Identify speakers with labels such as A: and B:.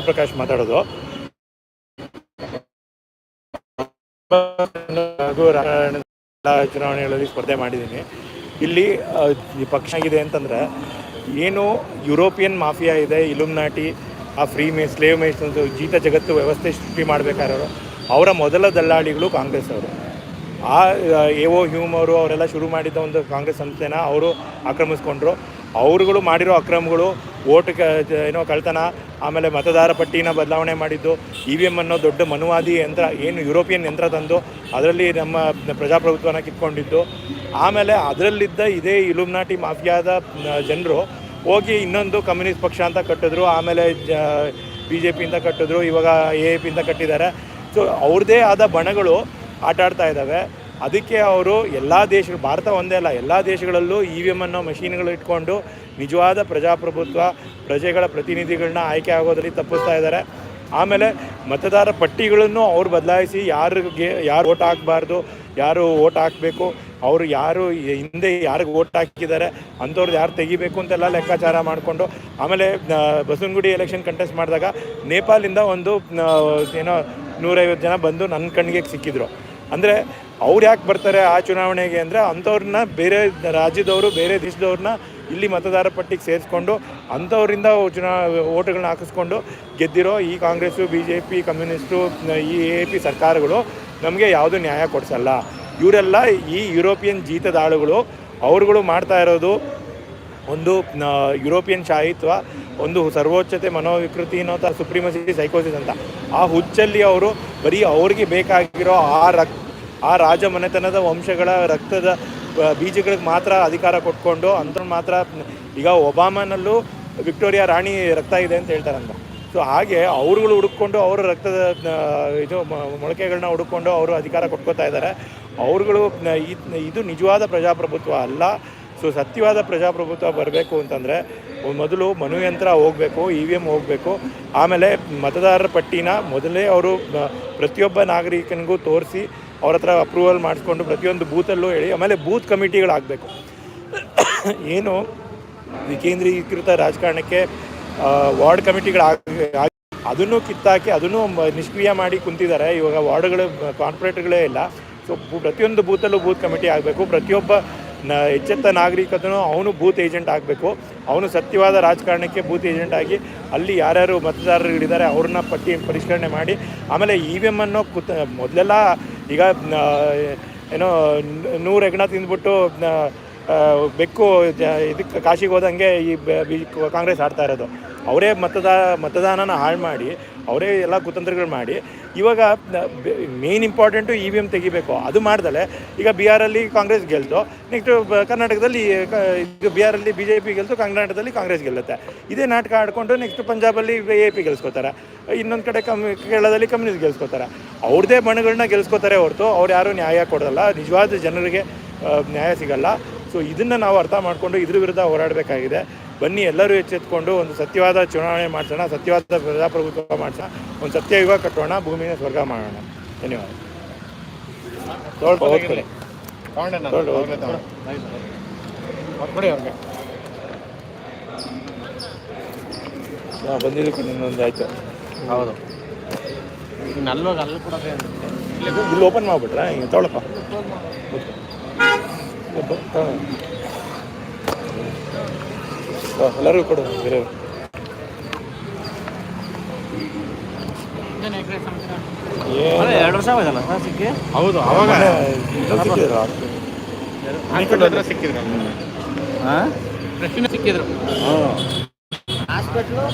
A: ಪ್ರಕಾಶ್ ಮಾತಾಡೋದು. ಹಾಗೂ ಚುನಾವಣೆಗಳಲ್ಲಿ ಸ್ಪರ್ಧೆ ಮಾಡಿದ್ದೀನಿ. ಇಲ್ಲಿ ಈ ಪಕ್ಷ ಆಗಿದೆ ಅಂತಂದರೆ, ಏನು ಯುರೋಪಿಯನ್ ಮಾಫಿಯಾ ಇದೆ, ಇಲುಮ್ನಾಟಿ, ಆ ಫ್ರೀ ಮೇ, ಸ್ಲೇವ್ ಒಂದು ಜೀತ ಜಗತ್ತು ವ್ಯವಸ್ಥೆ ಸೃಷ್ಟಿ ಮಾಡಬೇಕಾದ್ರು ಅವರ ಮೊದಲ ದಲ್ಲಾಳಿಗಳು ಕಾಂಗ್ರೆಸ್ ಅವರು. ಆ ಎ ಓ ಹ್ಯೂಮ್ ಅವರು ಅವರೆಲ್ಲ ಶುರು ಮಾಡಿದ್ದ ಒಂದು ಕಾಂಗ್ರೆಸ್ ಸಂಸ್ಥೆನ ಅವರು ಆಕ್ರಮಿಸ್ಕೊಂಡ್ರು. ಅವರುಗಳು ಮಾಡಿರೋ ಅಕ್ರಮಗಳು, ಓಟ್ ಏನೋ ಕಳ್ತನ ಆಮೇಲೆ ಮತದಾರ ಪಟ್ಟಿನ ಬದಲಾವಣೆ ಮಾಡಿದ್ದು ಇ ವಿ ಎಂ ಅನ್ನೋ ದೊಡ್ಡ ಮನುವಾದಿ ಯಂತ್ರ, ಏನು ಯುರೋಪಿಯನ್ ಯಂತ್ರ ತಂದು ಅದರಲ್ಲಿ ನಮ್ಮ ಪ್ರಜಾಪ್ರಭುತ್ವನ ಕಿತ್ಕೊಂಡಿದ್ದು. ಆಮೇಲೆ ಅದರಲ್ಲಿದ್ದ ಇದೇ ಇಲುಮ್ನಾಟಿ ಮಾಫಿಯಾದ ಜನರು ಹೋಗಿ ಇನ್ನೊಂದು ಕಮ್ಯುನಿಸ್ಟ್ ಪಕ್ಷ ಅಂತ ಕಟ್ಟಿದ್ರು. ಆಮೇಲೆ, ಜ ಬಿ ಜೆ ಪಿಯಿಂದ ಕಟ್ಟಿದ್ರು, ಇವಾಗ ಎ ಎ ಪಿಯಿಂದ ಕಟ್ಟಿದ್ದಾರೆ. ಸೊ ಅವ್ರದ್ದೇ ಆದ ಬಣಗಳು ಆಟ ಆಡ್ತಾ ಇದ್ದಾವೆ ಅದಕ್ಕೆ ಅವರು ಎಲ್ಲ ದೇಶಗಳು ಭಾರತ ಒಂದೇ ಅಲ್ಲ, ಎಲ್ಲ ದೇಶಗಳಲ್ಲೂ ಇ ವಿ ಎಂ ಅನ್ನೋ ಮಷೀನ್ಗಳು ಇಟ್ಕೊಂಡು ನಿಜವಾದ ಪ್ರಜಾಪ್ರಭುತ್ವ, ಪ್ರಜೆಗಳ ಪ್ರತಿನಿಧಿಗಳನ್ನ ಆಯ್ಕೆ ಆಗೋದ್ರಲ್ಲಿ ತಪ್ಪಿಸ್ತಾ ಇದ್ದಾರೆ. ಆಮೇಲೆ ಮತದಾರ ಪಟ್ಟಿಗಳನ್ನು ಅವ್ರು ಬದಲಾಯಿಸಿ ಯಾರಿಗೆ, ಯಾರು ಓಟ್ ಹಾಕಬಾರ್ದು, ಯಾರು ಓಟ್ ಹಾಕಬೇಕು, ಅವರು ಯಾರು ಹಿಂದೆ ಯಾರಿಗೆ ಓಟ್ ಹಾಕಿದ್ದಾರೆ ಅಂಥವ್ರದ್ದು ಯಾರು ತೆಗಿಬೇಕು ಅಂತೆಲ್ಲ ಲೆಕ್ಕಾಚಾರ ಮಾಡಿಕೊಂಡು, ಆಮೇಲೆ ಬಸವನಗುಡಿ ಎಲೆಕ್ಷನ್ ಕಂಟೆಸ್ಟ್ ಮಾಡಿದಾಗ ನೇಪಾಲಿಂದ ಒಂದು ಏನೋ ನೂರೈವತ್ತು ಜನ ಬಂದು ನನ್ನ ಕಣ್ಣಿಗೆ ಸಿಕ್ಕಿದ್ರು. ಅಂದರೆ ಅವ್ರು ಯಾಕೆ ಬರ್ತಾರೆ ಆ ಚುನಾವಣೆಗೆ ಅಂದರೆ ಅಂಥವ್ರನ್ನ ಬೇರೆ ರಾಜ್ಯದವರು, ಬೇರೆ ದೇಶದವ್ರನ್ನ ಇಲ್ಲಿ ಮತದಾರ ಪಟ್ಟಿಗೆ ಸೇರಿಸ್ಕೊಂಡು ಅಂಥವರಿಂದ ಚುನಾ ಓಟುಗಳನ್ನ ಹಾಕಿಸ್ಕೊಂಡು ಗೆದ್ದಿರೋ ಈ Congress B J P communist, ಈ ಎ ಪಿ ಸರ್ಕಾರಗಳು ನಮಗೆ ಯಾವುದೂ ನ್ಯಾಯ ಕೊಡಿಸಲ್ಲ. ಇವರೆಲ್ಲ ಈ ಯುರೋಪಿಯನ್ ಜೀತದಾಳುಗಳು, ಅವರುಗಳು ಮಾಡ್ತಾ ಇರೋದು ಒಂದು ಯುರೋಪಿಯನ್ ಶಾಹಿತ್ವ ಒಂದು ಸರ್ವೋಚ್ಚತೆ, ಮನೋವಿಕೃತಿ ಅನ್ನೋಂಥ ಸುಪ್ರೀಮಸಿ ಸೈಕೋಸಿಸ್ ಅಂತ. ಆ ಹುಚ್ಚಲ್ಲಿ ಅವರು ಬರೀ ಅವ್ರಿಗೆ ಬೇಕಾಗಿರೋ ಆ ರಕ್, ಆ ರಾಜ ಮನೆತನದ ವಂಶಗಳ ರಕ್ತದ ಬೀಜಗಳಿಗೆ ಮಾತ್ರ ಅಧಿಕಾರ ಕೊಟ್ಕೊಂಡು ಅಂಥವ್ರು ಮಾತ್ರ ಈಗ ಒಬಾಮಾನಲ್ಲೂ ವಿಕ್ಟೋರಿಯಾ ರಾಣಿ ರಕ್ತ ಇದೆ ಅಂತ ಹೇಳ್ತಾರಂತ ಸೊ ಹಾಗೆ ಅವ್ರುಗಳು ಹುಡುಕೊಂಡು ಅವರ ರಕ್ತದ ಇದು ಮೊಳಕೆಗಳನ್ನ ಹುಡುಕೊಂಡು ಅವರು ಅಧಿಕಾರ ಕೊಟ್ಕೋತಾ ಇದ್ದಾರೆ. ಅವ್ರುಗಳು ಇದು ನಿಜವಾದ ಪ್ರಜಾಪ್ರಭುತ್ವ ಅಲ್ಲ. ಸೊ ಸತ್ಯವಾದ ಪ್ರಜಾಪ್ರಭುತ್ವ ಬರಬೇಕು ಅಂತಂದರೆ ಮೊದಲು ಮನುಯಂತ್ರ ಹೋಗಬೇಕು, ಇ ವಿ ಎಂ ಹೋಗಬೇಕು. ಆಮೇಲೆ ಮತದಾರರ ಪಟ್ಟಿನ ಮೊದಲೇ ಅವರು ಪ್ರತಿಯೊಬ್ಬ ನಾಗರಿಕನಿಗೂ ತೋರಿಸಿ ಅವ್ರ ಹತ್ರ ಅಪ್ರೂವಲ್ ಮಾಡಿಸ್ಕೊಂಡು ಪ್ರತಿಯೊಂದು ಬೂತಲ್ಲೂ ಹೇಳಿ, ಆಮೇಲೆ ಬೂತ್ ಕಮಿಟಿಗಳಾಗಬೇಕು. ಏನು ವಿಕೇಂದ್ರೀಕೃತ ರಾಜಕಾರಣಕ್ಕೆ ವಾರ್ಡ್ ಕಮಿಟಿಗಳಾಗ, ಅದನ್ನು ಕಿತ್ತಾಕಿ, ಅದನ್ನು ನಿಷ್ಕ್ರಿಯ ಮಾಡಿ ಕುಂತಿದ್ದಾರೆ. ಇವಾಗ ವಾರ್ಡ್ಗಳು, ಕಾರ್ಪೊರೇಟ್ಗಳೇ ಇಲ್ಲ. ಸೊ ಪ್ರತಿಯೊಂದು ಬೂತಲ್ಲೂ ಬೂತ್ ಕಮಿಟಿ ಆಗಬೇಕು. ಪ್ರತಿಯೊಬ್ಬ ನ, ಎಚ್ಚೆತ್ತ ನಾಗರಿಕತನು ಅವನು ಬೂತ್ ಏಜೆಂಟ್ ಆಗಬೇಕು. ಅವನು ಸತ್ಯವಾದ ರಾಜಕಾರಣಕ್ಕೆ ಬೂತ್ ಏಜೆಂಟ್ ಆಗಿ, ಅಲ್ಲಿ ಯಾರ್ಯಾರು ಮತದಾರರುಗಳಿದ್ದಾರೆ ಅವ್ರನ್ನ ಪಟ್ಟಿ, ಪರಿಷ್ಕರಣೆ ಮಾಡಿ, ಆಮೇಲೆ ಇ ವಿ ಎಂ ಅನ್ನೋ ಕುತ, ಮೊದಲೆಲ್ಲ ಈಗ ಏನೋ, ನೂರು ಹೆಗ್ಣ ತಿಂದ್ಬಿಟ್ಟು ಬೆಕ್ಕು ಇದಕ್ಕೆ ಕಾಶಿಗೆ ಹೋದಂಗೆ ಈ ಬಿ- ಕಾಂಗ್ರೆಸ್ ಆಡ್ತಾ ಇರೋದು. ಅವರೇ ಮತದಾ, ಮತದಾನನ ಹಾಳು ಮಾಡಿ ಅವರೇ ಎಲ್ಲ ಕುತಂತ್ರಗಳು ಮಾಡಿ ಇವಾಗ main important E V M ತೆಗಿಬೇಕು. ಅದು ಮಾಡ್ದಲೆ ಈಗ ಬಿಹಾರಲ್ಲಿ ಕಾಂಗ್ರೆಸ್ ಗೆಲ್ತು ನೆಕ್ಸ್ಟ್ ಕರ್ನಾಟಕದಲ್ಲಿ ಈಗ ಬಿ ಬಿಹಾರಲ್ಲಿ ಬಿ ಜೆ ಪಿ ಗೆಲ್ತು ಕರ್ನಾಟಕದಲ್ಲಿ ಕಾಂಗ್ರೆಸ್ ಗೆಲ್ಲುತ್ತೆ. ಇದೇ ನಾಟಕ ಆಡಿಕೊಂಡು ನೆಕ್ಸ್ಟ್ ಪಂಜಾಬಲ್ಲಿ ಎ ಪಿ ಗೆಲ್ಸ್ಕೋತಾರೆ. ಇನ್ನೊಂದು ಕಡೆ ಕಮ್, ಕೇರಳದಲ್ಲಿ ಕಮ್ಯುನಿಸ್ಟ್ ಗೆಲ್ಸ್ಕೋತಾರೆ. ಅವ್ರದೇ ಬಣಗಳನ್ನ ಗೆಲ್ಸ್ಕೋತಾರೆ ಹೊರತು ಅವ್ರು ಯಾರೂ ನ್ಯಾಯ ಕೊಡೋಲ್ಲ ನಿಜವಾದ ಜನರಿಗೆ ನ್ಯಾಯ ಸಿಗಲ್ಲ. ಸೊ ಇದನ್ನು ನಾವು ಅರ್ಥ ಮಾಡಿಕೊಂಡು ಇದ್ರ ವಿರುದ್ಧ ಹೋರಾಡಬೇಕಾಗಿದೆ. ಬನ್ನಿ ಎಲ್ಲರೂ ಎಚ್ಚೆತ್ಕೊಂಡು ಒಂದು ಸತ್ಯವಾದ ಚುನಾವಣೆ ಮಾಡಿಸೋಣ ಸತ್ಯವಾದ ಪ್ರಜಾಪ್ರಭುತ್ವ ಮಾಡಿಸೋಣ ಒಂದು ಸತ್ಯ ಸತ್ಯಯುಗ ಕಟ್ಟೋಣ ಭೂಮಿನ ಸ್ವರ್ಗ ಮಾಡೋಣ. ಧನ್ಯವಾದ. ಹಾಂ ಬಂದಿದ್ದಕ್ಕೆ ಇನ್ನೊಂದು ಆಯಿತು.
B: ಹೌದು.
A: ಇಲ್ಲಿ ಓಪನ್ ಮಾಡಿಬಿಟ್ರಾ? ಹಿಂಗೆ ತೊಗೊಳಪ್ಪ ಎಲ್ಲರಿಗೂ ಕೊಡು ಬೇರೆ. ಏನು?
C: ಎರಡು ವರ್ಷ ಆಗೋದಲ್ಲ ಸರ್ ಸಿಕ್ಕಿ?
B: ಹೌದು ಅವಾಗ
A: ಸಿಕ್ಕಿದ್ರು.
B: ಸಿಕ್ಕಿದ್ರು.
C: ಹಾಂ
B: ಸಿಕ್ಕಿದ್ರು.
A: ಹಾಂ?
C: ಹಾಸ್ಪಿಟ್ಲು